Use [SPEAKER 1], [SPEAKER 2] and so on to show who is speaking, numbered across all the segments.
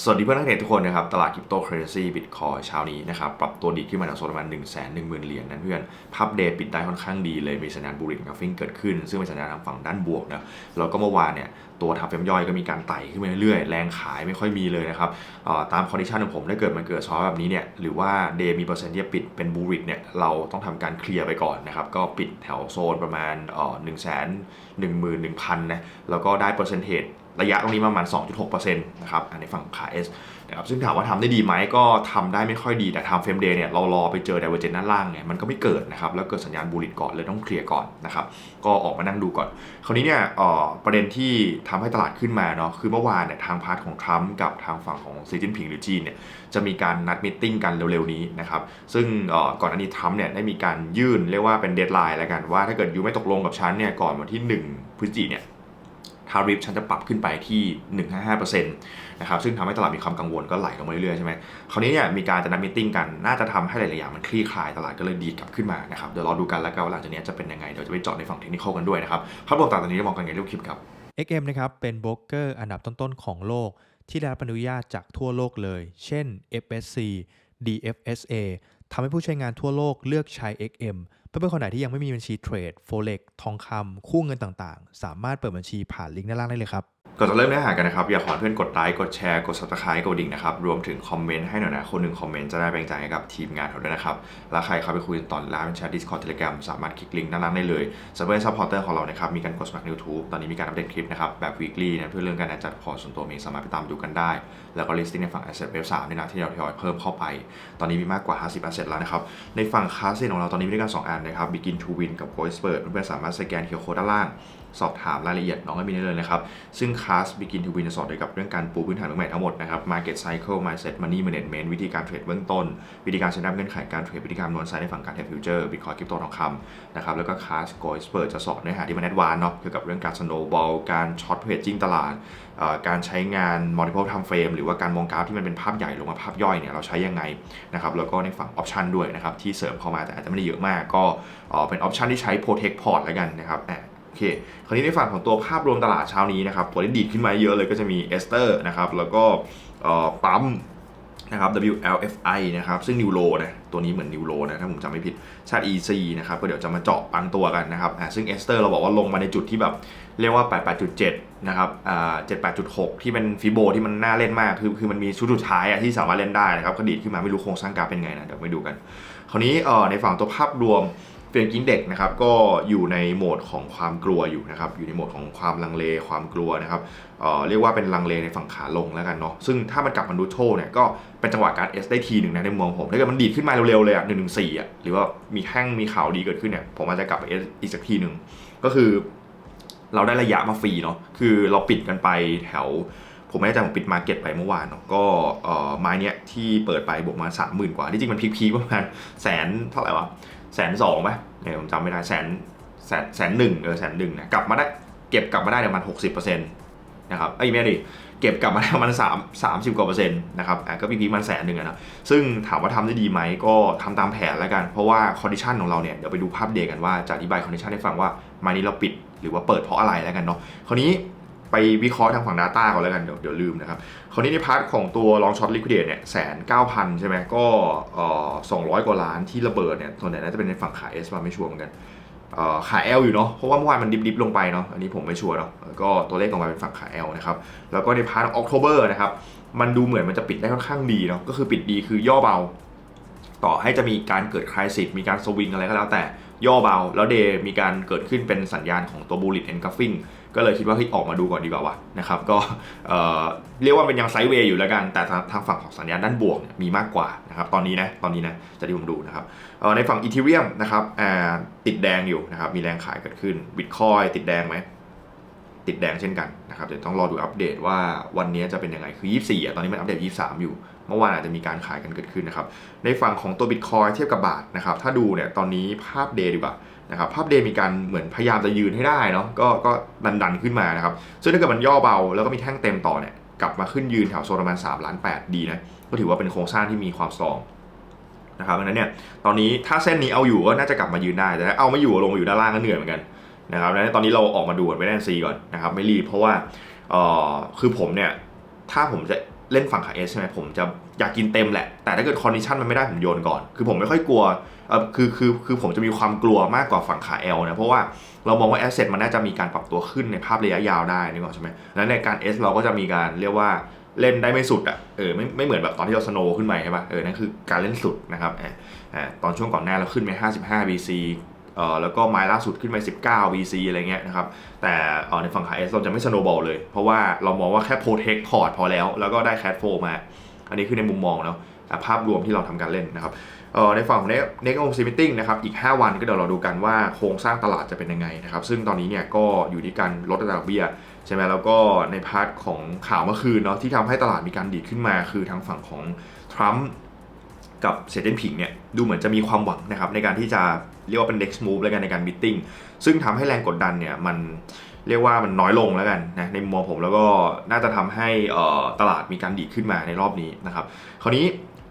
[SPEAKER 1] สวัสดีเพื่อนนักเทรดทุกคนนะครับ ตลาดคริปโตเคอเรนซีบิตคอยเช้านี้นะครับ ปรับตัวดีขึ้นมาจากโซนประมาณ1 1 0 0 0 0 เหรียญนะเพื่อนพับเดย์ปิดได้ค่อนข้างดีเลย มีสัญญาณบูริงกับฟิงเกิดขึ้น ซึ่งเป็นสัญญาณทางฝั่งด้านบวกนะแล้วก็เมื่อวานเนี่ย ตัวทับเฟรมย่อยก็มีการไต่ขึ้นมาเรื่อยๆ แรงขายไม่ค่อยมีเลยนะครับตามคอนดิชันของผมถ้าเกิดมันเกิดซอแบบนี้เนี่ยหรือว่าเดย์มีเปอร์เซ็นต์ที่จะปิดเป็นบูริกเนี่ยเราต้องทำการเคลียร์ไปก่อนนะครับก็ปิดแถวโซนประมาณหนึ่งแสนหนึ่งหมื่นหนึ่งพันนะแล้วก็ได้เปอร์เซ็นต์ ระยะตรงนี้ประมาณ 2.6%นะครับในฝั่งขา S นะครับซึ่งถามว่าทำได้ดีไหมก็ทำได้ไม่ค่อยดีแต่ทำเฟรมเดย์เนี่ยเรารอไปเจอ d i v e r g e n c e ด้านล่างเนี่ยมันก็ไม่เกิดนะครับแล้วเกิดสัญญาณบูลิตก่อนเลยต้องเคลียร์ก่อนนะครับก็ออกมานั่งดูก่อน คราวนี้เนี่ยเออประเด็นที่ทำให้ตลาดขึ้นมาเนาะคือเมื่อวานเนี่ยทางพาร์ทของทรัมป์กับทางฝั่งของซีจินผิงหรือจีนเนี่ยจะมีการนัดมิทติ้งกันเร็วๆนี้นะครับซึ่งเอ่อก่อนอันนี้ทรัมป์เนี่ยได้มีการยื่นเรียกว่าเป็นเดดไลน์แล้วกันว่าถ้าเกิดยูไม่ตกลงกับฉันเนี่ยก่อนวันที่ 1 พฤศจิกเนี่ย ทาริฟฉันจะปรับขึ้นไปที่ 155%นะครับซึ่งทำให้ตลาดมีความกังวลก็ไหลลงมาเรื่อยๆใช่ไหมคราวนี้เนี่ยมีการจะนัดมิทติ้งกันน่าจะทำให้หลายๆอย่างมันคลี่คลายตลาดก็เลยดีดกลับขึ้นมานะครับเดี๋ยวรอดูกันแล้วกันว่าหลังจากนี้จะเป็นยังไงเดี๋ยวจะไปเจาะในฝั่งเทคนิคกันด้วยนะครับภาพรวมตลาดตอนนี้เรามองกันไงเรื่องคลิปครับ
[SPEAKER 2] XM นะครับเป็นโบรกเกอร์อันดับต้นๆของโลก ที่ได้รับอนุญาตจากทั่วโลกเลย เช่น FSC DFSA ทำให้ผู้ใช้งานทั่วโลกเลือกใช้ XM เพื่อนๆคนไหนที่ยังไม่มีบัญชีเทรดโฟเล็กทองคำคู่เงินต่างๆ สามารถเปิดบัญชีผ่านลิงก์ด้านล่างได้เลยครับ
[SPEAKER 1] ก่อนจะเริ่มเนื้อหากันนะครับ อยากขอเพื่อนกดไลค์กดแชร์กด subscribe กดดิ่งนะครับ รวมถึงคอมเมนต์ให้หน่อยนะ คนหนึ่งคอมเมนต์จะได้แบ่งใจให้กับทีมงานเราด้วยนะครับ แล้วใครเข้าไปคุยตอนไลน์เป็นแชท Discord Telegram สามารถคลิกลิงก์ด้านล่างได้เลยสำหรับซัพพอร์เตอร์ของเรานะครับ มีการกดสมัคร YouTube ตอนนี้มีการอัปเดตคลิปนะครับ แบบ weekly นะเพื่อเรื่องการจัดพอร์ตส่วนตัวเองสามารถไปตามดูกันได้ แล้วก็ listing ในฝั่ง asset web 3นี่นะที่เราทยอยเพิ่มเข้าไป ตอนนี้มีมากกว่า 50 asset แล้วนะครับในฝั่งคลาสเซนของเราตอนนี้มีด้วยกันสองอันนะครับ begin to win กับ voice bird เพื่อนๆสามารถสแกน QR code ด้านล่าง สอบถามรายละเอียดน้องให้มีได้เลยนะครับ ซึ่งคลาส Begin to Win จะสอนเกี่ยวกับเรื่องการปูพื้นฐานเรื่องใหม่ทั้งหมดนะครับ Market Cycle Mindset Money Management วิธีการเทรดเบื้องต้น วิธีการเซ็นรับเงื่อนไขการเทรดวิธีการนวลไซด์ในฝั่งการเทรดฟิวเจอร์บิตคอยคริปโตทองคำนะครับแล้วก็คลาส g o i s p e r จะสอนเนื้อหาที่มันแอดวานเนาะเกี่ยวกับเรื่องการ snowball การช็อตเพจจิ้งตลาดการใช้งาน multiple time frame หรือว่าการมองกราฟที่มันเป็นภาพใหญ่ลงมาภาพย่อยเนี่ยเราใช้ยังไงนะครับแล้วก็ในฝั่งออปชันด้วยนะครับที่เสริมเข้ามาแต่อาจจะไม่ได้เยอะมากก็เป็นออปชันที่ใช้ protect port แล้วกันนะครับ อะโอเค คราวนี้ในฝั่งของตัวภาพรวมตลาดเช้านี้นะครับ ตัวที่ดีดขึ้นมาเยอะเลยก็จะมีเอสเตอร์นะครับ แล้วก็ปั๊มนะครับ WLFI นะครับ ซึ่งนิวโรนะ ตัวนี้เหมือนนิวโรนะ ถ้าผมจำไม่ผิด ชาติ EC นะครับ ก็เดี๋ยวจะมาเจาะบางตัวกันนะครับ ซึ่งเอสเตอร์เราบอกว่าลงมาในจุดที่แบบเรียกว่า 88.7 นะครับอ่า78.6 ที่เป็นฟิโบที่มันน่าเล่นมาก คือคือมันมีชุดสุดท้ายอะที่สามารถเล่นได้นะครับก็ดีดขึ้นมาไม่รู้โครงสร้างกราฟเป็นไงนะ เดี๋ยวไปดูกัน คราวนี้เอ่อในฝั่งตัวภาพรวม เฟรนกินเด็กนะครับก็อยู่ในโหมดของความกลัวอยู่นะครับอยู่ในโหมดของความลังเลความกลัวนะครับเอ่อเรียกว่าเป็นลังเลในฝั่งขาลงแล้วกันเนาะซึ่งถ้ามันกลับมาดูโชเนี่ยก็เป็นจังหวะการ S ได้ทีหนึ่งนะในมุมมองผมถ้าเกิดมันดีดขึ้นมาเร็วๆเลยอะหนึ่งหนึ่งสี่อะหรือว่ามีแท่งมีข่าวดีเกิดขึ้นเนี่ยผมอาจจะกลับไป S อีกสักทีหนึ่งก็คือ เราได้ระยะมาฟรีเนาะคือเราปิดกันไปแถวผมไม่แน่ใจผมปิดมาเก็ตไปเมื่อวานเนาะก็เอ่อไม้เนี้ยที่เปิดไปบวกมาสามหมื่นกว่าที่จริงมันพีคๆประมาณแสนเท่าไหร่วะ แสนสองไหมเนี่ยผมจำไม่ได้แสนแสนแสนหนึ่งเออแสนหนึ่งนะกลับมาได้เก็บกลับมาได้ประมาณหกสิบเปอร์เซ็นต์นะครับไอ้ยไม่ดิเก็บกลับมาได้ประมาณสามสามสิบกว่าเปอร์เซ็นต์นะครับอะก็พีพีมันแสนหนึ่งอะนะซึ่งถามว่าทำได้ดีไหมก็ทำตามแผนแล้วกัน เพราะว่าคอนดิชันของเราเนี่ยเดี๋ยวไปดูภาพเดย์กันว่าจะอธิบายคอนดิชันให้ฟังว่ามานี้เราปิดหรือว่าเปิดเพราะอะไรแล้วกันเนาะคราวนี้ ไปวิเคราะห์ทางฝั่ง Data ก่อนแล้วกันเดี๋ยวเดี๋ยวลืมนะครับคราวนี้ในพาร์ทของตัวลองช็อตลิควิดเดตเนี่ยแสนเก้าพันใช่ไหมก็สองร้อยกว่าล้านที่ระเบิดเนี่ยส่วนใหญ่น่าจะเป็นในฝั่งขา S มาไม่ชัวร์เหมือนกันเอ่อขา L อยู่เนาะเพราะว่าเมื่อวานมันดิบๆลงไปเนาะอันนี้ผมไม่ชัวร์เนาะก็ตัวเลขออกมาเป็นฝั่งขา L นะครับแล้วก็ในพาร์ทออกโทเบอร์นะครับมันดูเหมือนมันจะปิดได้ค่อนข้างดีเนาะก็คือปิดดีคือย่อเบา ต่อให้จะมีการเกิดคลายสิทธิ์มีการสวิงอะไรก็แล้วแต่ย่อเบา แล้วเดย์มีการเกิดขึ้นเป็นสัญญาณของตัวบูลลิตแอนกัฟฟิง ก็เลยคิดว่าเฮ้ยออกมาดูก่อนดีกว่าวะนะครับก็เรียกว่าเป็นยังไซด์เวย์อยู่แล้วกัน แต่ทางฝั่งของสัญญาณด้านบวกมีมากกว่านะครับตอนนี้นะตอนนี้นะจะที่ผมดูนะครับในฝั่งอีเทเรียมนะครับติดแดงอยู่นะครับมีแรงขายเกิดขึ้นบิตคอยติดแดงไหมติดแดงเช่นกันนะครับเดี๋ยวต้องรอดูอัปเดตว่าวันนี้จะเป็นยังไงคือ 24อะตอนนี้มันอัปเดต 23 อยู่ เมื่อวานอาจจะมีการขายกันเกิดขึ้นนะครับในฝั่งของตัว Bitcoin เทียบกับบาทนะครับถ้าดูเนี่ยตอนนี้ภาพเดย์ดีกว่า นะครับภาพเดมีการเหมือนพยายามจะยืนให้ได้เนาะก็ก็ดันดันขึ้นมานะครับซึ่งถ้าเกิดมันย่อเบาแล้วก็มีแท่งเต็มต่อเนี่ยกลับมาขึ้นยืนแถวโซนประมาณ3ล้าน8ดีนะก็ถือว่าเป็นโครงสร้างที่มีความสตรองนะครับดังนั้นเนี่ยตอนนี้ถ้าเส้นนี้เอาอยู่ก็น่าจะกลับมายืนได้แต่ถ้าเอาไม่อยู่ลงมาอยู่ด้านล่างก็เหนื่อยเหมือนกันนะครับดังนั้นตอนนี้เราออกมาดูกันไปแนซีก่อนนะครับไม่รีบเพราะว่าเออคือผมเนี่ยถ้าผมจะเล่นฝั่งขาเอสใช่ไหมผมจะอยากกินเต็มแหละแต่ถ้าเกิดคอนดิชันมันไม่ได้ผมโยนก่อน คือผมไม่ค่อยกลัว คือคือคือผมจะมีความกลัวมากกว่าฝั่งขาเอลนะเพราะว่าเรามองว่าแอสเซทมันน่าจะมีการปรับตัวขึ้นในภาพระยะยาวได้นึกออกใช่ไหมแล้วในการ S เราก็จะมีการเรียกว่าเล่นได้ไม่สุดอะเออไม่ไม่เหมือนแบบตอนที่เราสโนว์ขึ้นไปใช่ป่ะเออนั่นคือการเล่นสุดนะครับอ่าอ่ตอนช่วงก่อนหน้าเราขึ้นไป 55 BC เอ่อแล้วก็ไมล์ล่าสุดขึ้นไป 19 BC อะไรเงี้ยนะครับ แต่เอ่อในฝั่งขา S เราจะไม่สโนว์บอลเลย เพราะว่าเรามองว่าแค่โปรเทคพอร์ตพอแล้ว แล้วก็ได้แค t โฟมา อันนี้คือในมุมมองแล้วอะ ภาพรวมที่เราทำการเล่นนะครับในฝั่งของ Next o c Meeting นะครับอีก 5 วันก็เดี๋ยวเราดูกันว่าโครงสร้างตลาดจะเป็นยังไงนะครับซึ่งตอนนี้เนี่ยก็อยู่ที่การลดอัตราดอกเบี้ยใช่ไหมแล้วก็ในพาร์ทของข่าวเมื่อคืนเนาะที่ทำให้ตลาดมีการดีดขึ้นมา คือทางฝั่งของทรัมป์กับเซเดนผิงเนี่ยดูเหมือนจะมีความหวังนะครับในการที่จะเรียกว่าเป็น next move แล้วกันในการ meeting ซึ่งทำให้แรงกดดันเนี่ยมันเรียกว่ามันน้อยลงแล้วกันนะในมุมมองผมแล้วก็น่าจะทำให้ตลาดมีการดีดขึ้นมาในรอบนี้นะครับคราวนี้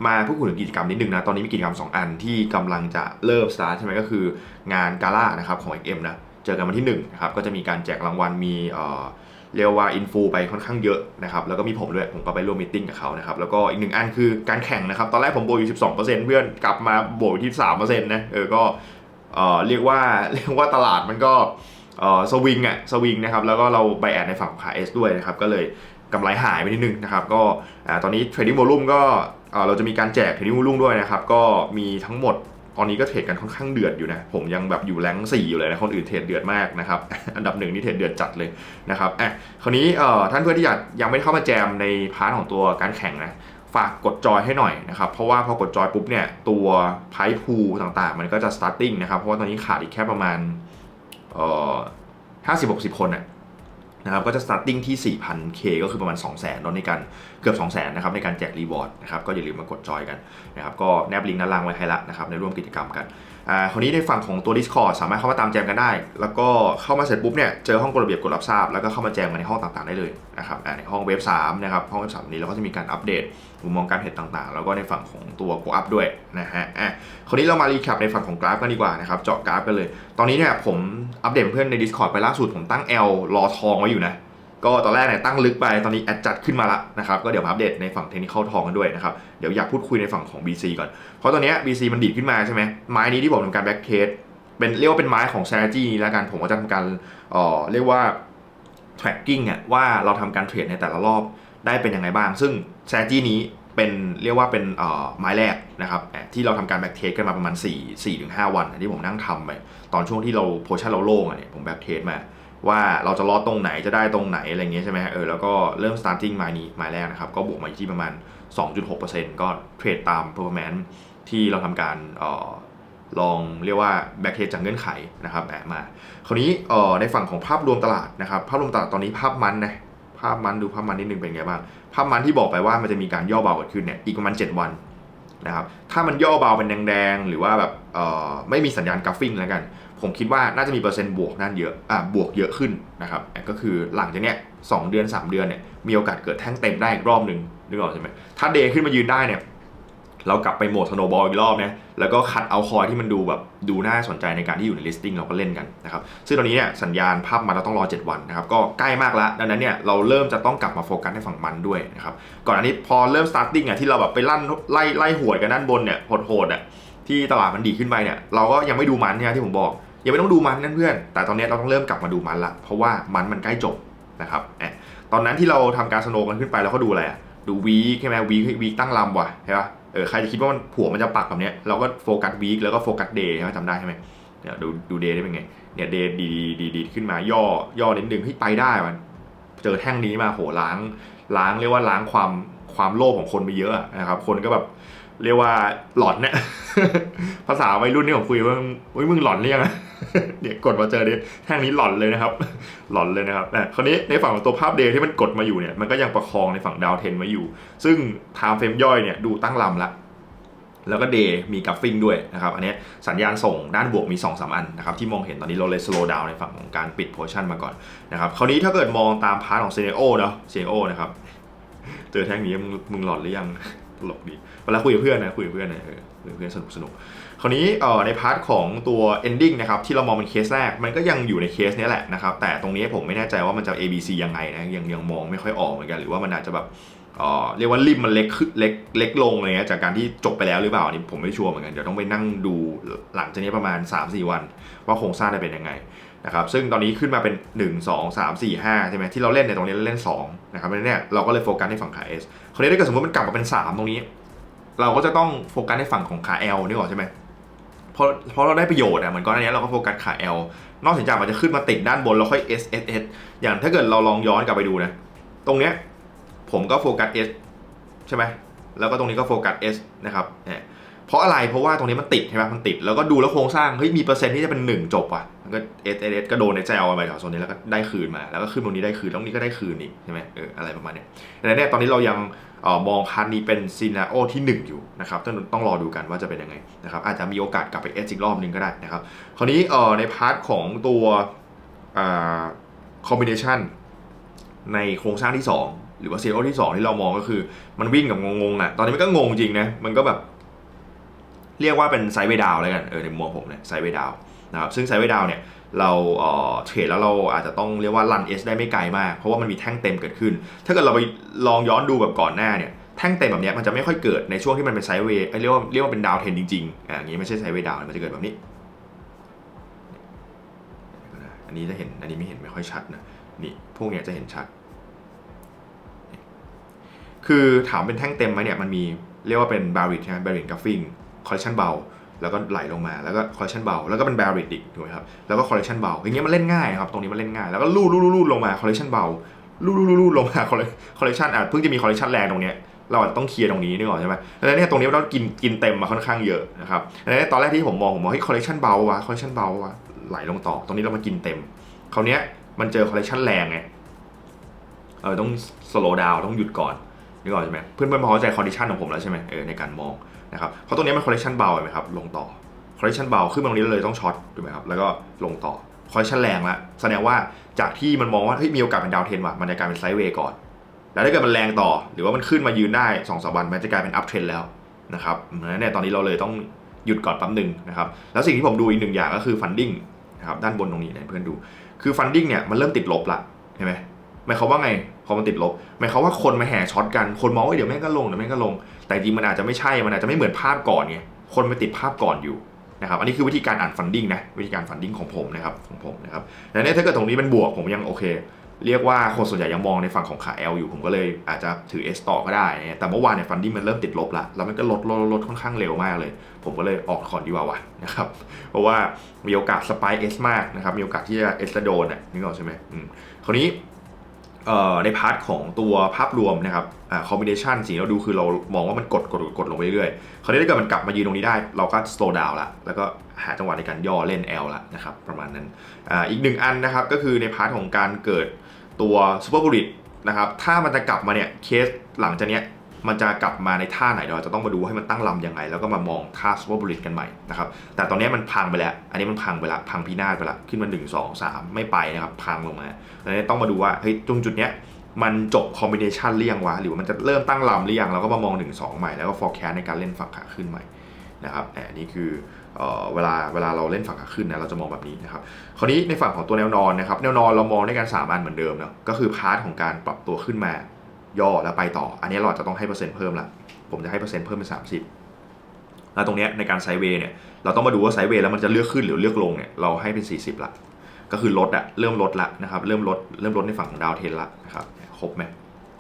[SPEAKER 1] มาพูดคุยถึงกิจกรรมนิดนึงนะ ตอนนี้มีกิจกรรม 2 อันที่กำลังจะเริ่มสตาร์ทใช่ไหมก็คืองานกาล่านะครับของ XM นะ เจอกันวันที่1นะครับ ก็จะมีการแจกรางวัล มีเอ่อเรียกว่าอินฟูไปค่อนข้างเยอะนะครับ แล้วก็มีผมด้วย ผมก็ไปร่วมมตติ팅กับเขานะครับ แล้วก็อีกหนึ่งอันคือการแข่งนะครับ ตอนแรกผมโบอยู่ 12%เพื่อน กลับมาโบยที่3%นะ เออ ก็เอ่อเรียกว่าเรียกว่าตลาดมันก็เอ่อสวิงอะสวิงนะครับ แล้วก็เราไบแอดในฝั่งขาเอสด้วยนะครับ ก็เลยกำไรหายไปนิดนึงนะครับ ก็ตอนนี้เทรดดิ้งโวลุ่มก็ เราจะมีการแจกเทรดดิ้งโวลุ่มด้วยนะครับก็มีทั้งหมดตอนนี้ก็เทรดกันค่อนข้างเดือดอยู่นะ ผมยังแบบอยู่แรงสี่อยู่เลยนะ คนอื่นเทรดเดือดมากนะครับ อันดับหนึ่งนี่เทรดเดือดจัดเลยนะครับอะคราวนี้เอ่อท่านเพื่อนที่อยากยังไม่เข้ามาแจมในพาร์ทของตัวการแข่งนะ ฝากกดจอยให้หน่อยนะครับ เพราะว่าพอกดจอยปุ๊บเนี่ย ตัวไพ่พูต่างๆ มันก็จะ starting นะครับ เพราะว่าตอนนี้ขาดอีกแค่ประมาณเอ่อห้าสิบหกสิบคนน่ะ นะครับก็จะ starting ที่ 4,000K ก็คือประมาณ 200,000ตอนในการเกือบ 200,000นะครับในการแจกรีวอร์ดนะครับก็อย่าลืมมากดจอยกันนะครับก็แนบลิงก์ด้านล่างไว้ให้ละนะครับในร่วมกิจกรรมกัน อ่าคราวนี้ในฝั่งของตัว Discord สามารถเข้ามาตามแจมกันได้ แล้วก็เข้ามาเสร็จปุ๊บเนี่ยเจอห้องกฎระเบียบกดรับทราบ แล้วก็เข้ามาแจมกันในห้องต่างๆได้เลยนะครับอ่าในห้องเว็บ3นะครับห้องเว็บ3นี้เราก็จะมีการอัปเดตมุมมองการเทรดต่างๆ แล้วก็ในฝั่งของตัว Go Up ด้วยนะฮะอะคราวนี้เรามารีแคปในฝั่งของกราฟกันดีกว่านะครับเจาะกราฟกันเลย ตอนนี้เนี่ยผมอัปเดตเพื่อนใน Discord ไปล่าสุดผมตั้ง L รอทองไว้อยู่นะ ก็ตอนแรกเนี่ยตั้งลึกไปตอนนี้แอดจัดขึ้นมาละนะครับก็เดี๋ยวมาอัปเดตในฝั่งเทคนิคทองกันด้วยนะครับเดี๋ยวอยากพูดคุยในฝั่งของ BC ก่อน เพราะตอนนี้ BC มันดีดขึ้นมาใช่ไหมไม้นี้ที่ผมทำการแบ็กเทสเป็นเรียกว่าเป็นไม้ของ strategy นี้แล้วกันผมก็จะทำการเอ่อเรียกว่า tracking อะว่าเราทำการเทรดในแต่ละรอบได้เป็นยังไงบ้าง ซึ่ง strategy นี้เป็นเรียกว่าเป็นเอ่อไม้แรกนะครับอะที่เราทำการแบ็กเทสกันมาประมาณ4 4ถึง5วันที่ผมนั่งทำไปตอนช่วงที่เราโพชั่นเราโล่งอะเนี่ยผมแบ็กเทสมา ว่าเราจะลอดตรงไหนจะได้ตรงไหนอะไรเงี้ยใช่ไหมเออแล้วก็เริ่ม starting มานี้มาแรกนะครับ ก็บวกมาอยู่ที่ประมาณ 2.6%ก็เทรดตาม performance ที่เราทำการออลองเรียกว่า back test จากเงื่อนไขนะครับแอบมา คราวนี้ออในฝั่งของภาพรวมตลาดนะครับภาพรวมตลาดตอนนี้ภาพมันนะภาพมันดูภาพมันนิดนึงเป็นไงบ้าง ภาพมันที่บอกไปว่ามันจะมีการย่อเบาเกิดขึ้นเนี่ยอีกประมาณ 7 วันนะครับถ้ามันย่อเบาเป็นแดงๆ หรือว่าแบบไม่มีสัญญาณกราฟฟิ้งแล้วกัน ผมคิดว่าน่าจะมีเปอร์เซ็นต์บวกนั่นเยอะอ่าบวกเยอะขึ้นนะครับอะก็คือหลังจากเนี้ยสองเดือน 3 เดือนเนี่ยมีโอกาสเกิดแท่งเต็มได้อีกรอบหนึ่งนึกออกใช่ไหมถ้าเดย์ขึ้นมายืนได้เนี่ยเรากลับไปโหมดสโนบอลอีกรอบนะแล้วก็คัดเอาคอยที่มันดูแบบดูน่าสนใจในการที่อยู่ใน listing เราก็เล่นกันนะครับซึ่งตอนนี้เนี่ยสัญญาณภาพมันเราต้องรอ 7 วันนะครับก็ใกล้มากแล้ว ดังนั้นเนี่ยเราเริ่มจะต้องกลับมาโฟกัสในฝั่งมันด้วยนะครับก่อนอันนี้พอเริ่ม starting อะที่เราแบบไปลั่นไล่ไล่หวยกันด้านบนเนี่ยโหดๆอะที่ตลาดมันดีขึ้นไปเนี่ยเราก็ยังไม่ดูมันนี่ยที่ผมบอก ยังไม่ต้องดูมันนั่นเพื่อน แต่ตอนนี้เราต้องเริ่มกลับมาดูมันละเพราะว่ามันมันใกล้จบนะครับแอะตอนนั้นที่เราทำการสโนว์กันขึ้นไปเราก็ดูอะไรอะดูวีคใช่ไหมวีควีคตั้งลำว่ะใช่ปะเออใครจะคิดว่ามันผัวมันจะปักแบบเนี้ยเราก็โฟกัสวีคแล้วก็โฟกัสเดย์ใช่ไหมจำได้ใช่ไหมเดี๋ยวดูดูเดย์ได้เป็นไงเนี่ยเดย์ดีดีดีขึ้นมาย่อย่อนิดนึงให้ยไปได้มันเจอแท่งนี้มาโหล้างล้างเรียกว่าล้างความความโลภของคนไปเยอะนะครับคนก็แบบ เรียกว่าหลอนเนี่ยภาษาวัยรุ่นนี่ผมคุยว่าเฮ้ยมึงหลอนหรือยังอะเนี่ยกดมาเจอดิแท่งนี้หลอนเลยนะครับ หลอนเลยนะครับนะคราวนี้ในฝั่งของตัวภาพเดย์ที่มันกดมาอยู่เนี่ยมันก็ยังประคองในฝั่งดาวเทนไว้อยู่ ซึ่งไทม์เฟรมย่อยเนี่ยดูตั้งลำละแล้วก็เดย์มีกราฟฟิ้งด้วยนะครับ อันนี้สัญญาณส่งด้านบวกมี 2-3สอันนะครับ ที่มองเห็นตอนนี้เราเลยสโลว์ดาวในฝั่งของการปิดโพชั่นมาก่อนนะครับคราวนี้ถ้าเกิดมองตามพาร์ทของเซเนโอเนาะเซเนโอนะครับ เจอแท่งนี้มึงมึงหลอนหรือยัง ตลกดีเวลาคุยกับเพื่อนนะคุยกับเพื่อนนะเออคุยกับเพื่อนสนุกสนุกคราวนี้เอ่อในพาร์ทของตัว ending นะครับที่เรามองเป็นเคสแรกมันก็ยังอยู่ในเคสนี้แหละนะครับแต่ตรงนี้ผมไม่แน่ใจว่ามันจะ ABC ยังไงนะยังยังมองไม่ค่อยออกเหมือนกันหรือว่ามันอาจจะแบบเอ่อเรียกว่าริมมันเล็กขึ้นเล็กเล็กลงอะไรเงี้ยจากการที่จบไปแล้วหรือเปล่าอันนี่ผมไม่ชัวร์เหมือนกันเดี๋ยวต้องไปนั่งดูหลังจากนี้ประมาณ 3-4 วัน ว่าโครงสร้างจะเป็นยังไง นะครับซึ่งตอนนี้ขึ้นมาเป็น 1 2 3 4 5 ใช่ไหมที่เราเล่นในตรงนี้เราเล่น2นะครับเพราะฉะนั้นเนี่ยเราก็เลยโฟกัสในฝั่งขา S คราวนี้ถ้าเกิดสมมติมันกลับมาเป็น 3 ตรงนี้ เราก็จะต้องโฟกัสในฝั่งของขา L นี่ก่อนใช่ไหมเพราะเพราะเราได้ประโยชน์อะเหมือนก่อนหน้านี้เราก็โฟกัสขา L นอกจากมันจะขึ้นมาติดด้านบนแล้วค่อย S S S อย่างถ้าเกิดเราลองย้อนกลับไปดูนะตรงเนี้ยผมก็โฟกัส S ใช่ไหมแล้วก็ตรงนี้ก็โฟกัส S นะครับเนี่ยเพราะอะไรเพราะว่าตรงนี้มันติดใช่ไหมมันติดแล้วก็ดูแล้วโครงสร้างเฮ้ยมีเปอร์เซ็นต์ที่จะเป็น 1 จบอะ มันก็ S S S ก็โดนในแจลไปแถวโซนนี้แล้วก็ได้คืนมา แล้วก็ขึ้นตรงนี้ได้คืนตรงนี้ก็ได้คืนอีกใช่ไหมเอออะไรประมาณเนี้ยแต่เนี่ยตอนนี้เรายังออมองคันนี้เป็นซีนาโอที่ 1 อยู่นะครับต้องต้องรอดูกันว่าจะเป็นยังไงนะครับอาจจะมีโอกาสกลับไป S อีกรอบนึงก็ได้นะครับคราวนี้เอ่อในพาร์ทของตัวคอมบิเนชันในโครงสร้างที่ 2 หรือว่าซีโอที่ 2 ที่เรามองก็คือมันวิ่งกับงงๆอะตอนนี้มันก็งงจริงนะมันก็แบบเรียกว่าเป็นไซด์เวย์ดาวแล้วกันเออในมุมมองผมเนี่ยไซด์เวย์ดาว นะครับซึ่งไซด์เวดาวเนี่ยเราเทรดแล้วเราอาจจะต้องเรียกว่ารัน S ได้ไม่ไกลมาก เพราะว่ามันมีแท่งเต็มเกิดขึ้น ถ้าเกิดเราไปลองย้อนดูแบบก่อนหน้าเนี่ยแท่งเต็มแบบนี้มันจะไม่ค่อยเกิดในช่วงที่มันเป็นไซด์เวย์เรียกว่าเรียกว่าเป็นดาวเทนจริงๆอ่าอย่างนี้ไม่ใช่ไซด์เวย์ดาวมันจะเกิดแบบนี้ อันนี้จะเห็นอันนี้ไม่เห็นไม่ค่อยชัดนะนี่พวกเนี้ยจะเห็นชัด คือถามเป็นแท่งเต็มไหมเนี่ยมันมีเรียกว่าเป็นบาริ t ใช่ไหมบาริ t กราฟิงคอลเลคชันเบา แล้วก็ไหลลงมาแล้วก็คอลเลคชันเบาแล้วก็เป็นบริ t อีกถูกไหมครับแล้วก็คอลเลคชันเบาอย่างเงี้ยมันเล่นง่ายครับตรงนี้มันเล่นง่ายแล้วก็ลูดลูดลูดลงมาคอลเลคชันเบาลูดลูดลูดลงมาคอลเลคชันอะเพิ่งจะมีคอลเลคชันแรงตรงเนี้ยเราอาจจะต้องเคลียร์ตรงนี้นึกออกใช่ไหมแล้วเนี่ยตรงนี้มันต้องกินกินเต็มมาค่อนข้างเยอะนะครับแล้วเนี่ยตอนแรกที่ผมมองผมมองเฮ้ยคอลเลคชันเบาวะคอลเลคชันเบาวะไหลลงต่อ ตรงนี้เรามากินเต็มคราวเนี้ยมันเจอคอลเลคชันแรงไงเออต้องสโลว์ดาวต้องหยุดก่อนนึกออกใช่ไหมเพื่อนเพื่อนพอเข้าใจคอนดิชันของผมแล้วใช่ไหมเออในการมอง นะครับเพราะตรงนี้มันคอลเลคชันเบาเห็นไหมครับลงต่อคอลเลคชันเบาขึ้นมาตรงนี้เลยต้องช็อตถูกไหมครับแล้วก็ลงต่อคอลเลคชันแรงละแสดงว่าจากที่มันมองว่าเฮ้ยมีโอกาสเป็นดาวเทนว่ะมันจะกลายเป็นไซด์เวย์ก่อน แล้วถ้าเกิดมันแรงต่อ หรือว่ามันขึ้นมายืนได้2อสวันมันจะกลายเป็นอัพเทรนแล้วนะครับเพราะฉะนั้นเนี่ยตอนนี้เราเลยต้องหยุดก่อนแป๊บหนึ่งนะครับแล้วสิ่งที่ผมดูอีกหนึ่งอย่างก็คือฟันดิ้งนะครับด้านบนตรงนี้เนี่ยเพื่อนดู คือฟันดิ้งเนี่ยมันเริ่มติดลบละเห็นไหมหมายความว่าไงพอมันติดลบหมายความว่าคนมาแห่ช็อตกันคนมองว่าเดี๋ยวแม่งก็ลงเดี๋ยวแม่งก็ลง แต่จริงมันอาจจะไม่ใช่มันอาจจะไม่เหมือนภาพก่อนไงคนไปติดภาพก่อนอยู่นะครับอันนี้คือวิธีการอ่านฟันดิ้งนะวิธีการฟันดิ้งของผมนะครับของผมนะครับแล้วเนี่ยถ้าเกิดตรงนี้มันบวกผมยังโอเค เรียกว่าคนส่วนใหญ่ยังมองในฝั่งของขา L อยู่ผมก็เลยอาจจะถือ S ต่อก็ได้นะแต่เมื่อวานเนี่ยฟันดิ้งมันเริ่มติดลบละแล้วมันก็ลดลดลดค่อนข้างเร็วมากเลย ผมก็เลยออกก่อนดีกว่าวะนะครับเพราะว่ามีโอกาสสปาย S มากนะครับมีโอกาสที่จะ S จะโดนน่ะนึกออกใช่ไหมอืมคราวนี้ ในพาร์ทของตัวภาพรวมนะครับอคอมบิเนชันสิ่งที่เราดูคือเรามองว่ามันกดกดกดลงไปเรื่อยๆคราวนี้ถ้าเกิดมันกลับมายืนตรงนี้ได้ เราก็ slow down ละแล้วก็หาจังหวะในการย่อเล่น L ละนะครับประมาณนั้นออีกหนึ่งอันนะครับก็คือในพาร์ทของการเกิดตัวซูเปอร์บูลิตนะครับถ้ามันจะกลับมาเนี่ยเคสหลังจากเนี้ย มันจะกลับมาในท่าไหนเราจะต้องมาดูให้มันตั้งลำยังไง แล้วก็มามองท่าซูเปอร์บูริตกันใหม่นะครับแต่ตอนนี้มันพังไปแล้ว อันนี้มันพังไปแล้วพังพินาศไปแล้วขึ้นมา1 2 3 ไม่ไปนะครับพังลงมาอันนี้ต้องมาดูว่าเฮ้ยตรงจุดเนี้ยมันจบคอมบิเนชันหรือยังวะหรือว่ามันจะเริ่มตั้งลำหรือยังเราก็มามอง 1 2 ใหม่แล้วก็ forecast ในการเล่นฝั่งขาขึ้นใหม่นะครับอันนี้คือเอ่อเวลาเวลาเราเล่นฝั่งขาขึ้นนะเราจะมองแบบนี้นะครับคราวนี้ในฝั่งของตัวแนวนอนนะครับแนวนอนเรามองด้วยกัน3อันเหมือนเดิมเนาะก็คือพาร์ทของการปรับตัวขึ้นมา ย่อแล้วไปต่อ อันนี้เราจะต้องให้เปอร์เซ็นต์เพิ่มละ ผมจะให้เปอร์เซ็นต์เพิ่มเป็น 30 แล้วตรงนี้ในการไซเวย์เนี่ย เราต้องมาดูว่าไซเวย์แล้วมันจะเลือกขึ้นหรือเลือกลงเนี่ย เราให้เป็น 40 ละ ก็คือลดอะเริ่มลดละนะครับ เริ่มลด เริ่มลดในฝั่งของดาวเทนละนะครับ ครบไหม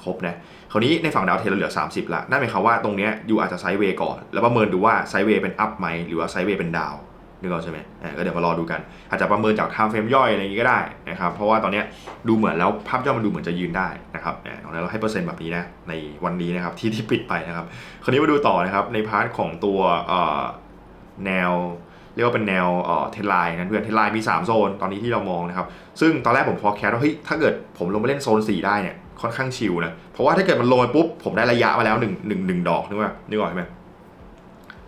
[SPEAKER 1] ครบนะ คราวนี้ในฝั่งดาวเทนเราเหลือ 30 ละ นั่นหมายความว่าตรงนี้ยอยู่อาจจะไซเวย์ก่อน แล้วประเมินดูว่าไซเวย์เป็นอัพไหมหรือว่าไซเวย์เป็นดาว นึกออกใช่ไหมอ่าก็เดี๋ยวมารอดูกัน อาจจะประเมินจาก time frame ย่อยอะไรอย่างนี้ก็ได้นะครับ เพราะว่าตอนนี้ดูเหมือนแล้วภาพย่อมันดูเหมือนจะยืนได้นะครับอ่าตรงนั้เราให้เปอร์เซ็นต์แบบนี้นะในวันนี้นะครับที่ที่ปิดไปนะครับ คราวนี้มาดูต่อนะครับในพาร์ทของตัวเอ่อแนวเรียกว่าเป็นแนวเอ่อเทนไลน์นะเพื่อนเทนไลน์มี 3 โซนตอนนี้ที่เรามองนะครับ ซึ่งตอนแรกผมพอแคสว่าเฮ้ยถ้าเกิดผมลงไปเล่นโซน 4 ได้เนี่ยค่อนข้างชิลนะเพราะว่าถ้าเกิดมันลงไปปุ๊บผมได้ระยะมาแล้ว1 1 1ดอกนึกว่านึกออกใช่ไหม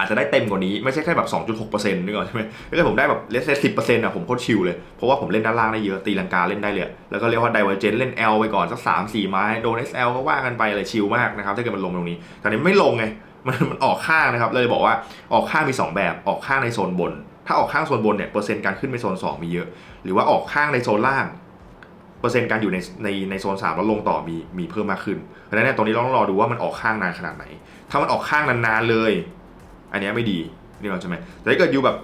[SPEAKER 1] อาจจะได้เต็มกว่านี้ไม่ใช่แค่แบบ 2.6%นึกออกใช่ไหมถ้าเกิดผมได้แบบเลสเซสิบเปอร์เซ็นต์อะผมโคตรชิลเลย เพราะว่าผมเล่นด้านล่างได้เยอะ ตีลังกาเล่นได้เลย แล้วก็เรียกว่าไดเวอร์เจนเล่น L ไปก่อนสักสามสี่ไม้ โดน SL ก็ว่ากันไปเลยชิลมากนะครับถ้าเกิดมันลงตรงนี้แต่นี้ไม่ลงไงมันมันออกข้างนะครับเลยบอกว่าออกข้างมี 2 แบบออกข้างในโซนบน ถ้าออกข้างโซนบนเนี่ยเปอร์เซ็นต์การขึ้นไปโซน 2 มีเยอะ หรือว่าออกข้างในโซนล่างเปอร์เซ็นต์การอยู่ในในในโซน3แล้วลงต่อมีมีเพิ่มมากขึ้นเพราะฉะนั้นเนี่ยตรงนี้เราต้องรอดูว่ามันออกข้างนานขนาดไหน ถ้ามันออกข้างนานๆเลย อันนี้ไม่ดีนี่เราใช่ไหมแต่ถ้าเกิดอยู่แบบ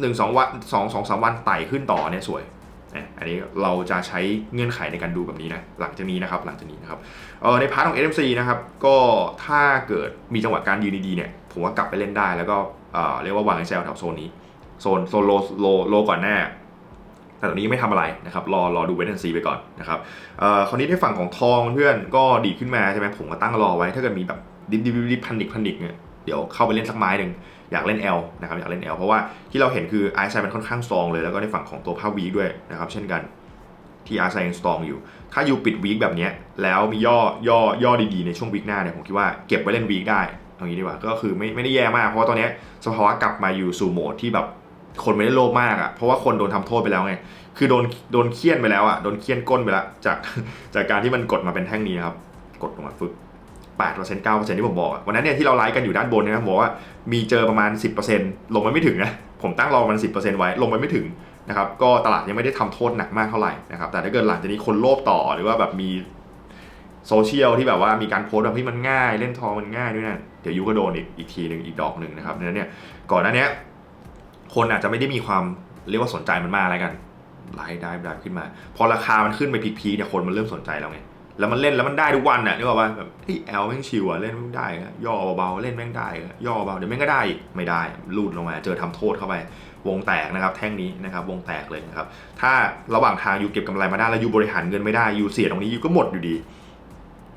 [SPEAKER 1] หนึ่งสองวันสองสองสามวันไต่ขึ้นต่อเนี่ยสวยอันนี้เราจะใช้เงื่อนไขในการดูแบบนี้นะหลังจากนี้นะครับหลังจากนี้นะครับในพาร์ทของ SMC นะครับก็ถ้าเกิดมีจังหวะการยืนดีๆเนี่ยผมว่ากลับไปเล่นได้แล้วก็เรียกว่าวางไอเซลแถวโซนนี้โซนโซนโลโลโลก่อนหน้าแต่ตอนนี้ไม่ทำอะไรนะครับรอรอดูเวทแอนซีไปก่อนนะครับคราวนี้ในฝั่งของทองเพื่อนก็ดีขึ้นมาใช่ไหมผมก็ตั้งรอไว้ถ้าเกิดมีแบบดิบดิบดิบพันดิกพันดิกเนี่ย เดี๋ยวเข้าไปเล่นสักไม้หนึ่งอยากเล่น L นะครับอยากเล่น L เพราะว่าที่เราเห็นคือไอซ์ไซมันค่อนข้างสตรองเลยแล้วก็ในฝั่งของตัวภาพวีคด้วยนะครับเช่นกันที่ไอซ์ไซยังสตรองอยู่ ถ้าอยู่ปิดวีคแบบนี้แล้วมีย่อย่อย่อดีๆในช่วงวีคหน้าเนี่ยผมคิดว่าเก็บไว้เล่นวีคได้เอางี้ดีกว่าก็คือไม่ไม่ได้แย่มาก เพราะว่าตอนนี้สภาวะกลับมาอยู่สู่โหมดที่แบบคนไม่ได้โลภมากอะ่ะเพราะว่าคนโดนทำโทษไปแล้วไงคือโดนโดนเคี่ยนไปแล้วอะ่ะโดนเคี่ยนก้นไปแล้วจากจากการที่มันกดมาเป็นแท่งนี้ครับกดลงมาฟึก 8% 9%ที่ผมบอกวันนั้นเนี่ยที่เราไลฟ์กันอยู่ด้านบนเนะครับบอกว่ามีเจอประมาณ 10%ลงมาไม่ถึงนะผมตั้งรอมัน 10%ไว้ลงมาไม่ถึงนะครับก็ตลาดยังไม่ได้ทำโทษหนักมากเท่าไหร่นะครับแต่ถ้าเกิดหลังจากนี้คนโลภต่อหรือว่าแบบมีโซเชียลที่แบบว่ามีการโพสต์แบบที่มันง่ายเล่นทองมันง่ายด้วยนะเดี๋ยวยูก็โดนอีกอีกทีหนึ่งอีกดอกหนึ่งนะครับดังนั้นเนี่ยก่อนหน้าเนี้ยคนอาจจะไม่ได้มีความเรียกว่าสนใจมันมากแล้วกันไลฟ์ได้ได้ขึ้นมา พอราคามันขึ้นไปพีคๆเนี่ยคนมันเริ่มสนใจแล้วไง แล้วมันเล่นแล้วมันได้ทุกวันน่ะนึกออกป่ะแบบเฮ้ยแอลแม่งชิวอะเล่นแม่งได้อะย่อเบาๆเล่นแม่งได้อะย่อเบาเดี๋ยวแม่งก็ได้ไม่ได้ลูดลงมาเจอทำโทษเข้าไปวงแตกนะครับแท่งนี้นะครับวงแตกเลยนะครับถ้าระหว่างทางอยู่เก็บกำไรมาได้แล้วยูบริหารเงินไม่ได้ยูเสียตรงนี้ยูก็หมดอยู่ดี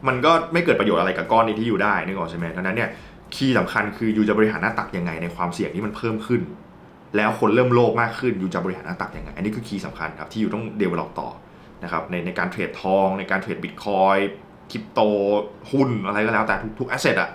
[SPEAKER 1] มันก็ไม่เกิดประโยชน์อะไรกับก้อนนี้ที่อยู่ได้นึกออกใช่ไหมดังนั้นเนี่ยคีย์สำคัญคือยูจะบริหารหน้าตักยังไงในความเสี่ยงที่มันเพิ่มขึ้น แล้วคนเริ่มโลภมากขึ้นยูจะบริหารหน้าตักยังไงอันนี้คือคีย์สำคัญครับที่ยูต้องเดเวล็อปต่อ นะครับในในการเทรดทองในการเทรดบิตคอยคริปโตหุ้นอะไรก็แล้วแต่ทุกทุกแอสเซทอะ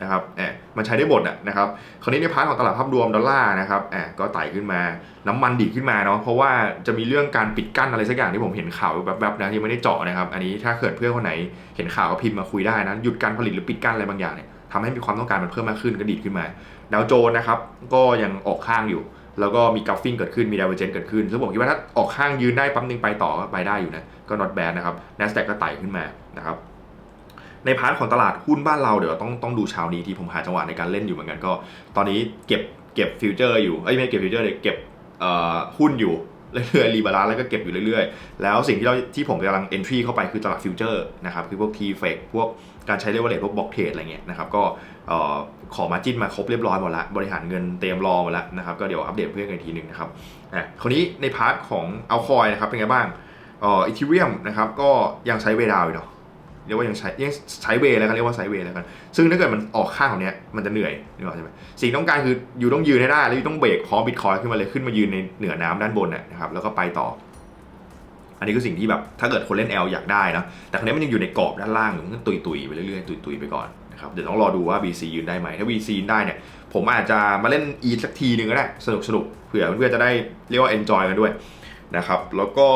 [SPEAKER 1] นะครับแอบมันใช้ได้หมดอะนะครับ คราวนี้ในพาร์ทของตลาดภาพรวมดอลลาร์นะครับแอบก็ไต่ขึ้นมา น้ำมันดีขึ้นมาเนาะ เพราะว่าจะมีเรื่องการปิดกั้นอะไรสักอย่างที่ผมเห็นข่าวแบบๆนะที่ไม่ได้เจาะนะครับ อันนี้ถ้าเกิดเพื่อนคนไหนเห็นข่าวก็พิมพ์มาคุยได้นะ หยุดการผลิตหรือปิดกั้นอะไรบางอย่างเนี่ยทำให้มีความต้องการมันเพิ่มมากขึ้นก็ดีดขึ้นมา ดาวโจนนะครับ ก็ยังออกข้างอยู่ แล้วก็มีกราฟฟิ้งเกิดขึ้น มีด i เวอร์เจนเกิดขึ้น ซึ่งผมคิดว่าถ้าออกข้างยืนได้ปั๊มหนึงไปต่อก็ไปได้อยู่นะ ก็ not bad นะครับ NASDAQ ก็ไต่ขึ้นมานะครับ ในพาร์ทของตลาดหุ้นบ้านเราเดี๋ยวต้องต้องดูเช้านี้ที่ผมหาจังหวะในการเล่นอยู่เหมือนกันก็ ตอนนี้เก็บเก็บฟิวเจอร์อยู่ เอ้ยไม่เก็บฟิวเจอร์เลยเก็บหุ้นอยู่เรื่อยๆรีบาลานแล้วก็เก็บอยู่เรื่อยๆ แล้วสิ่งที่เราที่ผมกำลัง entry เข้าไปคือตลาดฟิวเจอร์นะครับ คือพวก t f e c พวกการใช้เลเวลเลพวกบล็อกเทรดอะไรเงี้ยนะครับ ก็ ขอมาจิ้นมาครบเรียบร้อยหมดละบริหารเงินเตรียมรอหมดล้วนะครับก็เดี๋ยวอัปเดตเพื่อนกันทีหนึ่งนะครับอะคราวนี้ในพาร์ทของเอาคอยนะครับเป็นไงบ้างเอ่ออีทีเรียมนะครับก็ยังใช้เวดาวอยู่เนาะเรียกว่ายังใช้ยังใช้เวแล้วกันเรียกว่าใช้เวแล้วกัน ซึ่งถ้าเกิดมันออกข้างของเนี้ยมันจะเหนื่อยนึกออกใช่ไหมสิ่งต้องการคืออยู่ต้องยืนให้ได้แล้วอยู่ต้องเบรกพร้อมบิตคอยขึ้นมาเลยขึ้นมายืนในเหนือน้ำด้านบนน่ะนะครับแล้วก็ไปต่อ อันนี้คือสิ่งที่แบบถ้าเกิดคนเล่น L อยากได้นะแต่ครั้นี้มันยังอยู่ในกรอบด้านล่างอยู่มันตุยๆไปเรื่อยๆตุยๆไปก่อน นะครับเดี๋ยวต้องรอดูว่า BC ยืนได้ไหมถ้า BC ยืนได้เนี่ยผมอาจจะมาเล่น E สักทีหนึ่งก็ได้สนุกสนุกๆเผื่อเพื่อนๆจะได้เรียกว่า enjoy กันด้วยนะครับแล้วก็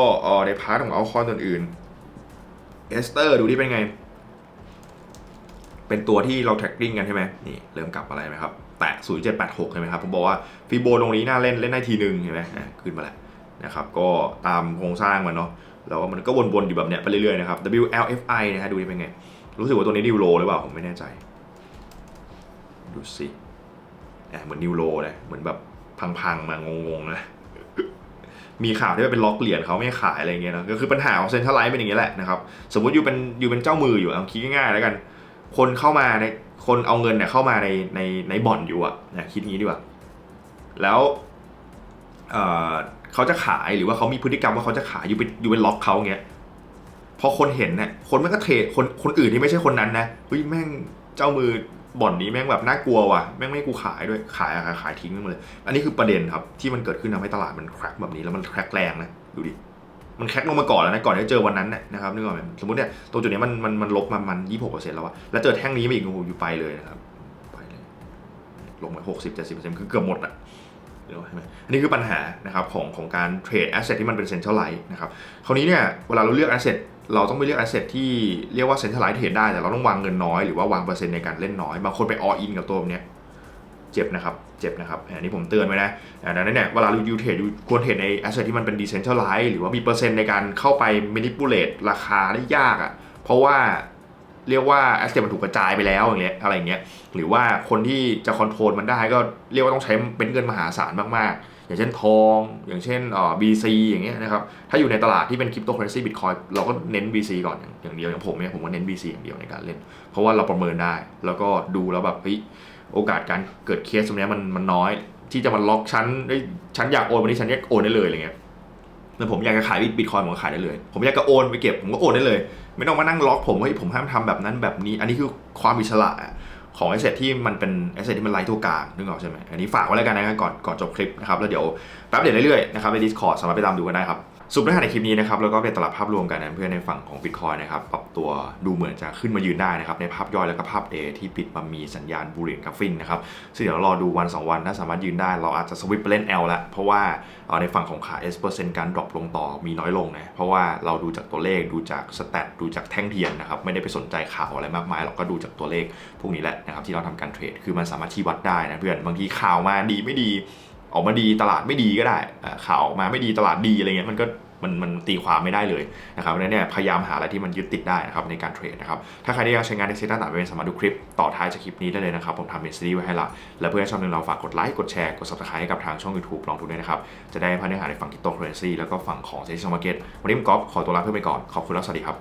[SPEAKER 1] ในพาร์ทของเอาคอนอื่นเอสเตอร์ดูที่เป็นไง เป็นตัวที่เราแท็กกิ้งกันใช่ไหมนี่เริ่มกลับอะไรไหมครับแตะ0786ใช่ไหมครับผมบอกว่าฟีโบตรงนี้น่าเล่นเล่นได้ทีหนึ่งเห็นไหมอะขึ้นมาแล้วนะครับก็ตามโครงสร้างมันเนาะแล้วมันก็วนๆอยู่แบบเนี้ยไปเรื่อยๆนะครับ WLFI นะฮะดูนี่เป็นไง รู้สึกว่าตัวนี้นิวโรหรือเปล่าผมไม่แน่ใจ ดูสิแอบเหมือนนิวโรเลยเหมือนแบบพังๆมางงๆนะมีข่าวที่ว่าเป็นล็อกเหรียญเขาไม่ขายอะไรเงี้ยนะก็คือปัญหาของเซ็นทรัลไลท์เป็นอย่างนี้แหละนะครับสมมติอยู่เป็นอยู่เป็นเจ้ามืออยู่เอาคิดง่ายๆแล้วกัน คนเข้ามาในคนเอาเงินเนี่ยเข้ามาในในในบ่อนอยู่อะนะคิดงี้ดีกว่า แล้วเออเขาจะขายหรือว่าเขามีพฤติกรรมว่าเขาจะขายอยู่เป็นอยู่เป็นล็อกเขาเงี้ย พอคนเห็นเนี่ยคนมันก็เทรดคนคนอื่นที่ไม่ใช่คนนั้นนะเฮ้ยแม่งเจ้ามือบ่อนนี้แม่งแบบน่ากลัวว่ะแม่งไม่กูขายด้วยขายอะขายทิ้งไปหมดเลย อันนี้คือประเด็นครับที่มันเกิดขึ้นทำให้ตลาดมันแครกแบบนี้แล้วมันแครกแรงนะดูดิมันแครกลงมาก่อนแล้วนะก่อนที่จะเจอวันนั้นน่ะนะครับนึกออกไหมสมมติเนี่ยตรงจุดนี้มันมันมันลบมามันยี่หกเปอร์เซ็นต์แล้วอะแล้วเจอแท่งนี้มาอีกโอ้โหอยู่ไปเลยนะครับไปเลยลงมาหกสิบเจ็ดสิบเปอร์เซ็นต์คือเกือบหมดอะเดี๋ยวใช่ไหมอันนี้คือปัญหานะครับของของการเทรดแอสเซทที่มันเป็นเซ็นทรัลไลท์นะครับคราวนี้เนี่ยเวลาเราเลือกแอสเซท เราต้องไปเลือกแอสเซทที่เรียกว่าเซ็นทรัลไลท์เทรดได้แต่เราต้องวางเงินน้อยหรือว่าวางเปอร์เซ็นต์ในการเล่นน้อย บางคนไปอออินกับตัวเนี้ยเจ็บนะครับ เจ็บนะครับ อันนี้ผมเตือนไว้นะอ่าดังนั้นเนี่ยเวลาเรายูเทรดควรเทรดใน asset ที่มันเป็น decentralized หรือว่ามีเปอร์เซ็นต์ในการเข้าไป manipulate ราคาได้ยากอะ่ะ เพราะว่าเรียกว่า asset มันถูกกระจายไปแล้วอย่างเงี้ยอะไรอย่างเงี้ย หรือว่าคนที่จะคอนโทรลมันได้ก็เรียกว่าต้องใช้เป็นเงินมหาศาลมากๆ อย่างเช่นทอง อย่างเช่นเอ่อ BC อย่างเงี้ยนะครับ ถ้าอยู่ในตลาดที่เป็นคริปโตเคอเรนซีบิตคอยเราก็เน้น BC ก่อนอย่างางเดียวอย่างผมเนี่ยผมก็เน้น BC อย่างเดียวในการเล่น เพราะว่าเราประเมินได้ แล้วก็ดูแล้วแบบเฮ้ยโอกาสการเกิดเคสตรงนี้มันมันน้อย ที่จะมาล็อกชั้นเอ้ยฉันอยากโอนวันนี้ฉันอยากโอนได้เลยอะไรเงี้ยแล้วผมอยากจะขายบิตคอยผมก็ขายได้เลย ผมอยากจะโอนไปเก็บผมก็โอนได้เลย ไม่ต้องมานั่งล็อกผมว่าเฮ้ยผมห้ามทำแบบนั้นแบบนี้ อันนี้คือความอิสระ ของไอเซทที่มันเป็นไอเซทที่มันไร้ตัวกลางนึกออกใช่ไหมอันนี้ฝากไว้แล้วกันนะครับก่อนก่อนจบคลิปนะครับแล้วเดี๋ยวแป๊บเดียวเรื่อยๆนะครับใน Discord สามารถไปตามดูกันได้ครับ สรุปเนื้อหาในคลิปนี้นะครับแล้วก็เป็นตลาดภาพรวมกันนะเพื่อนในฝั่งของ Bitcoin นะครับปรับตัวดูเหมือนจะขึ้นมายืนได้นะครับในภาพย่อยแล้วก็ภาพเดที่ปิดมามีสัญญาณบูเรียนกราฟิงนะครับซึ่งเดี๋ยวรอดูวัน 2 วันถ้าสามารถยืนได้เราอาจจะสวิปไปเล่น L แล้วเพราะว่าในฝั่งของขา S เปอร์เซ็นต์การดรอปลงต่อมีน้อยลงนะเพราะว่าเราดูจากตัวเลขดูจากสแตทดูจากแท่งเทียนนะครับไม่ได้ไปสนใจข่าวอะไรมากมายเราก็ดูจากตัวเลขพวกนี้แหละนะครับที่เราทำการเทรดคือมันสามารถชี้วัดได้นะเพื่อนบางทีข่าวมาดีไม่ดี ออกมาดีตลาดไม่ดีก็ได้ข่าวออกมาไม่ดีตลาดดีอะไรเงี้ยมันก็มันมันตีความไม่ได้เลยนะครับดังนั้นเนี่ยพยายามหาอะไรที่มันยึดติดได้นะครับในการเทรดนะครับถ้าใครที่อยากใช้งานในเซ็ตต่างๆเป็นสามารถดูคลิปต่อท้ายจากคลิปนี้ได้เลยนะครับ ผมทำเป็นซีรีส์ไว้ให้ละและเพื่อนชอบนึงเราฝากกดไลค์กดแชร์กด subscribe ให้กับทางช่อง YouTube ลองดูด้วยนะครับ จะได้พาเนื้อหาในฝั่งคริปโตเคอเรนซีแล้วก็ฝั่งของเซ็ตชอร์มาร์เก็ตวันนี้ผมก๊อฟขอตัวลาเพื่อนไปก่อนขอบคุณแล้วสวัสดีครับ